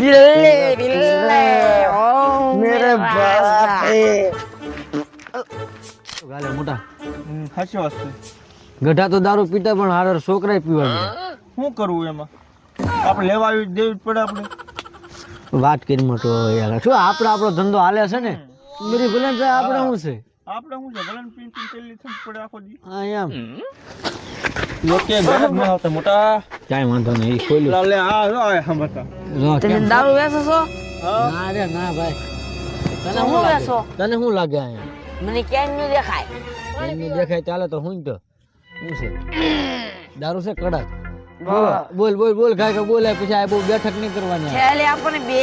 બિલ્લે ઓ મેરે બાપ એ ગાલે મોટા હાચી વાત છે ગઢા તો દારૂ પીતા પણ હારે છોકરાય પીવા શું કરવું એમાં? આપણે લેવા આવી દેવી જ પડે આપણે. વાત કરી મોટો યાર. શું આપણો આપણો ધંધો હાલે છે ને? મેરી ભલે આપણે શું છે? આપણે શું છે ભલે ને પીન પીન તેલી થવું પડે આખો દી. હા એમ. લોકે ઘરે જ આવતા મોટા? કાઈ વાંધો નહીં એ ખોલ્યું. લા લે આ આ હમતા તમે દારૂ વેચો છો? ના રે ના ભાઈ. તને હું વેચો? તને શું લાગે અહીંયા? મને કેમ નું દેખાય. એમને દેખાય ચાલે તો હું તો. હું છે? દારૂ છે કડક? બોલ બોલ બોલ કાઈ કે બોલાય પછી આ બહુ બેઠક નહીં કરવાની. છેલ્લે આપણને બે.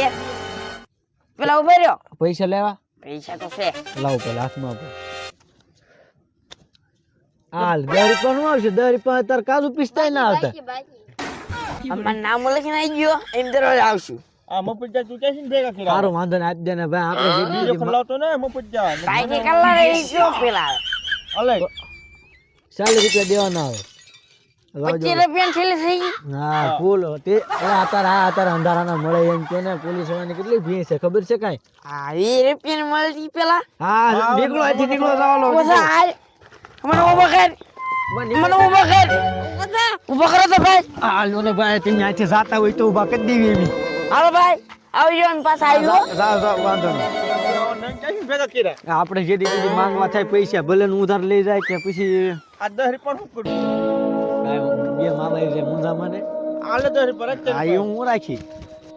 પેલા ઊભા રહ્યો. પૈસા લેવા? પૈસા તો છે. લાવ પેલા હાથમાં આપો. હાલ દસ પણ નું આવશે? દરી પણ તાર કાજુ પિસ્તાય ના આવતા. અમાર નામ લખીને આવી ગયો એમ દરરોજ આવશું. આ મફતજા તું કેસી ને ભેગા કર્યા? સારું વાંધો ને દે ને ભાઈ આપણે જે બીજો ખલાવતો ને મફતજા. ભાઈ કે કલ્લા રહી ગયો પેલા. અલે ચાલી રૂપિયા દેવાના આવે. પચીસ રૂપિયા છેલ્લે થઈ હા ફૂલ. તે અત્યારે આ અત્યારે અંધારાના મળે એમ કે ને પોલીસ વાળાની કેટલી ભીડ છે ખબર છે કાઈ? આ વીસ રૂપિયા મળતી પેલા. હા નીકળો અહીંથી નીકળો હાલ. મને ઊભા કર મને ઊભા કર ઊભા કરો તો ભાઈ હાલો ને ભાઈ તમે અહીંથી જાતા હોય તો ઊભા કરી દેવી એવી હાલો ભાઈ આવજો ને પાછા આવ્યો જાઓ જાઓ વાંધો નહીં આપણે જે દીકરી માંગવા થાય પૈસા ભલે ને ઉધાર લઈ જાય કે પછી આ દહરી પણ હું કરું બે મામા છે મુંજામાં ને આલે દહરી પર જ આ એ હું રાખી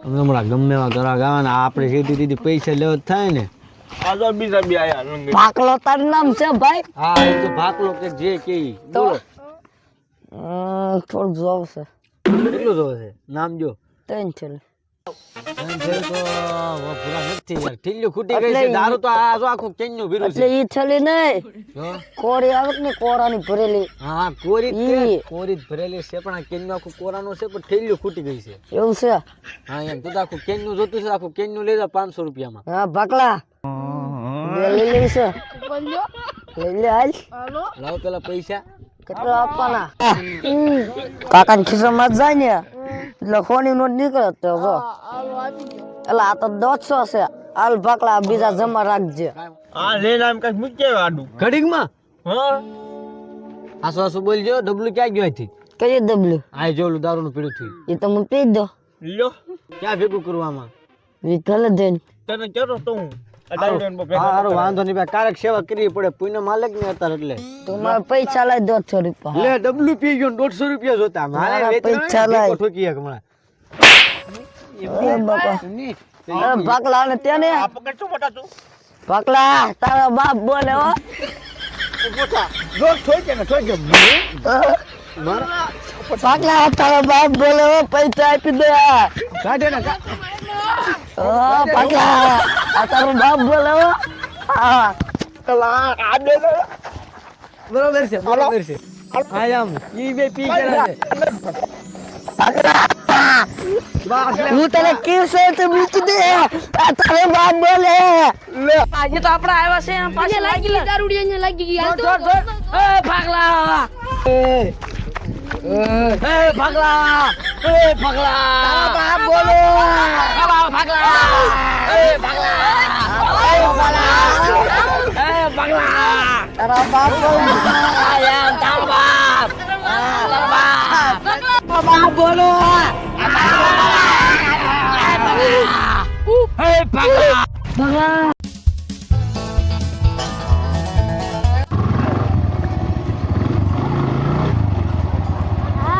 હમણાં ગમે એવા ઘરા ગાવાના આપણે જે દીધી પૈસા લેવા જ થાય ને આ બીજા બે આયા લંગડી ભાકલો તાર નામ છે ભાઈ? હા એ તો ભાગલો કે જે કે બોલો. થોડું જોવ છે. કેટલું જોવ છે? નામ જો. ત્રણ છે પાંચસો રૂપિયામાં. હા ભાકલા. બે લઈ લેવી છે. લઈ લે હાલ. લાવ પેલા પૈસા. કેટલા આપવાના. કાકા ને ખિસ્સામાં જ જાય ને. એટલે ખોની નોટ નીકળે તો જો. એટલે આ તો દોઢસો છે. હાલ ભાકલા બીજા જમા રાખજે. આ લઈને આમ કઈ મૂકી આવ્યા આડું. ઘડીકમાં? હા. આસો આસો બોલજો ડબલું ક્યાં ગયો હતી કઈ ડબલું? આ જોલું દારૂનું પીડું થયું. એ તો મને પી દો લ્યો. ક્યાં ભેગું કરવામાં? એ ભલે જઈને તને કેતો તો હું. વાંધો નહીં કારક સેવા કરવી પડે. પુણ્ય માલક ને અત્યારે એટલે તો પૈસા લાવી દોઢસો રૂપિયા. લે ડબલું પી ગયો દોઢસો રૂપિયા જોતા. મારે પૈસા લાય. ઠોકી હમણાં. અરે બાપા. નહીં. અરે ભાકલા ને તેને આ પકડ શું મોટા તું? ભાકલા તારા બાપ બોલે હો. ભાકલા તારા બાપ બોલે પૈસા આપી દે. કાઢે ને ભાકલા આ તારો બાપ બોલે હો. કલા આ દે બરોબર છે બરોબર છે. હા આમ ઈ બે પી ગયા છે હું તને કેસે તે મૂકી દે? આ તારો બાપ બોલે. આજે તો આપડા આવ્યા છે પાછે લાગી લે દારૂડિયા લાગી ગઈ હાલ તો. એ ભાગલા. એ. ભાગલા. એ ભાગલા. તારા બાપ બોલે. ભાગલા. હા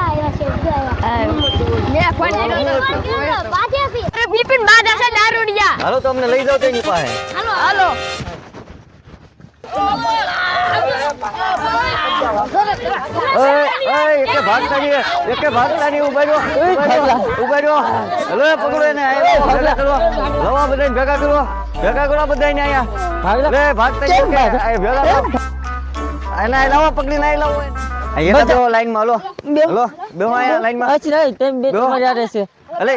આવ્યા છે જો આવ્યા લે ફોન પાછેથી અરે બિપિન બાદ હશે દારૂડિયા હાલો તો અમને લઈ જાઓ તો એની પાસે હાલો હાલો ઓય ઓય એટલે ભાગતા નહીં એટલે ભાગતા નહીં ઊભા રહ્યો ઊભા રહ્યો હલો પકડો એને આયો ભેગા કરો. લવા બધાને ભેગા કરો. ભેગા કરો બધાને અહીંયા લે ભાગતા નહીં ભેગા કરો એને લાવો પકડીને આ લાવો. અહીંયા બેહો લાઈનમાં હલો. હલો બેહો અહીંયા બે. તમારી અલે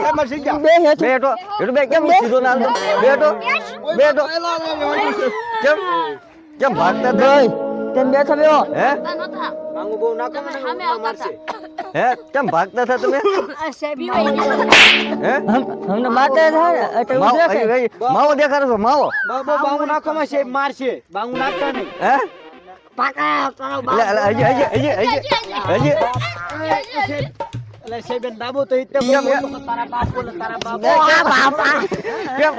બે હેઠું. બેટો બેટો બે કેમ સીધો ના બેટો બેટો કેમ? કેમ ભાગતા તેમ બેઠો બેહો હે? માંગુ બહુ નાખો મને સામે આવતા હે? કેમ ભાગતા હતા તમે? આ સાહેબ બીવાઈ હે અમને માતે થાય એટલે માવો દેખાડો છો માવો. બાબો બાંગુ નાખો માં સાહેબ મારશે. બાંગુ નાખતા નહીં. હે? પાકા તારો એટલે હજી હજી હજી એટલે તો બોલો તારા બાપ બોલે તારા બાપા. કેમ?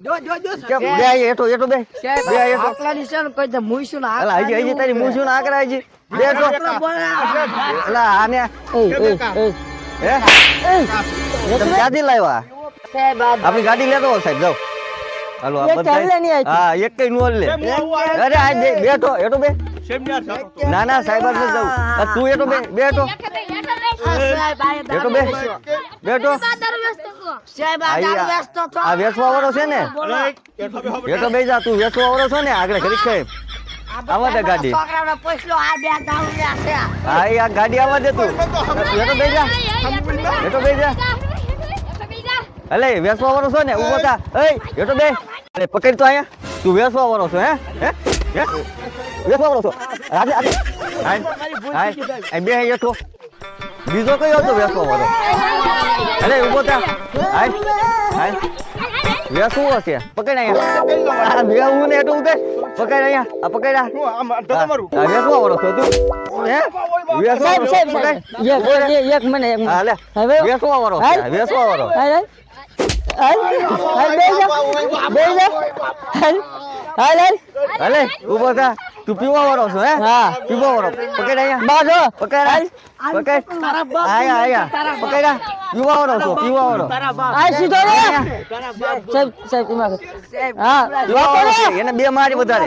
જો જો જો કેમ? બે આઈ એઠો એઠો બે. બે આઈ એઠો આકલાની છે ને કોઈ મુઈશું ના અલા હજી હજી તારી મૂછું ના આકરા હજી. બે એઠો અલા આને એ એ એ હે? તમે ક્યાંથી લાવ્યા? સાહેબ આપણી ગાડી લેતો સાહેબ જાઓ. હાલો આ બધા. હા એક કઈ નો લે. અરે આ બેઠો એટલું બે. ના ના સાહેબ જ જવું. તું બે બેઠો સાહેબ, બે બેઠો બા દારૂ વેચતો હતો. સાહેબ આ વાળો છે ને? બેઠો બે જા તું વેસવા વાળો છો ને? આગળ ઘડી ખાઈ આવા દે ગાડી. હા આ ગાડી આવવા દે તું. બે જા. બેઠો બે જા. અલે વેસવા વાળો છો ને? ઊભો થા. એય બેઠો બે અલે પકડ તો અહીંયા. તું વેસવા વાળો છો હે? હે? વેચવા વાળો છો આજે આજે હાય. હાય બે હેઠો બીજો કયો હતો વેચવા વાળો અલે ઊભો થા. હાય. હાય. વેચવું હશે. પકડ અહીંયા. બે હું ને એટલું ઉતર પકડ અહીંયા. આ પકડ આ. વેચવા વાળો છો તું હે સાહેબ પકડ. એક મને એક હા હવે? વેસવા વાળો હાલ. વાળો હાલ હાલ હાય હાલ બે જા. બે જા. હાલ હાલ હાલ ઊભો થા. તું પીવા વાળો છો હે? હા. પીવા વાળો. પકડ અહીંયા. બાજો પકડ. હાલ પકડ. આયા આયા. પકડ આ. પીવા વાળો છો પીવા વાળો. આ સીધો રે સાહેબ સાહેબ ઇમા હા. પીવા વાળો. છે, એને બે મારી વધારે.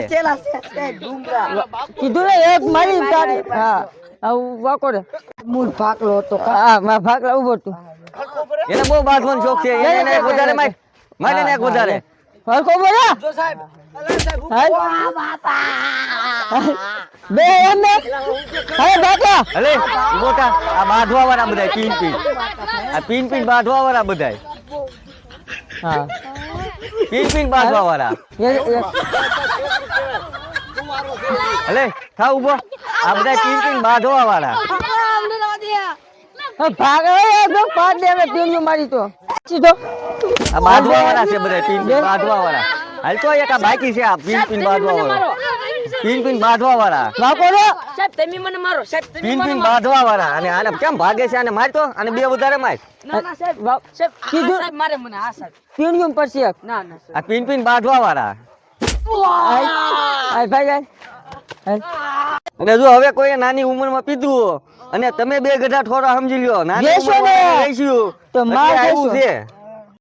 કીધું ને એક મારી તારી. હા. આવું વાકોડે મૂળ ભાગલો હતો હા મા ભાગલા ઊભો તું. એને બહુ બાંધવાનો શોખ છે એને એક વધારે માર મારે એક વધારે. હરકો બોલા? હાલ બે એમ ને હવે અલે ઊભો આ બાંધવા વાળા બધા પીન પીન. આ પીન પીન બાંધવા વાળા બધા હા. પીન પીન બાંધવા વાળા એ- એ- અલે થા ઊભો. આ બધા પીન પીન બાંધવા વાળા હવે ભાગા જો પાડ દે ટીમ મારી તો. સીધો. આ બાંધવા વાળા છે બધા પિન પિન બાંધવા વાળા હાલ તો એક આ બાકી છે આ પિન પિન બાંધવા વાળા પિન પિન બાંધવા વાળા વાકો રે. સાહેબ તમે મને મારો. સાહેબ તમે પિન પિન પીન બાંધવા વાળા અને આને કેમ ભાગે છે? આને મારતો અને બે વધારે માર. ના ના સાહેબ સાહેબ કીધું- સાહેબ મારે મને આ સાહેબ. ટીમ પડશે ના ના આ પિન પિન બાંધવા વાળા આય ભાઈ આય અને જો હવે કોઈ નાની ઉંમરમાં પીધું અને તમે બે ગઢા થોડા સમજી લ્યો. નાની. ઉંમરમાં રહીશું તો માર છે.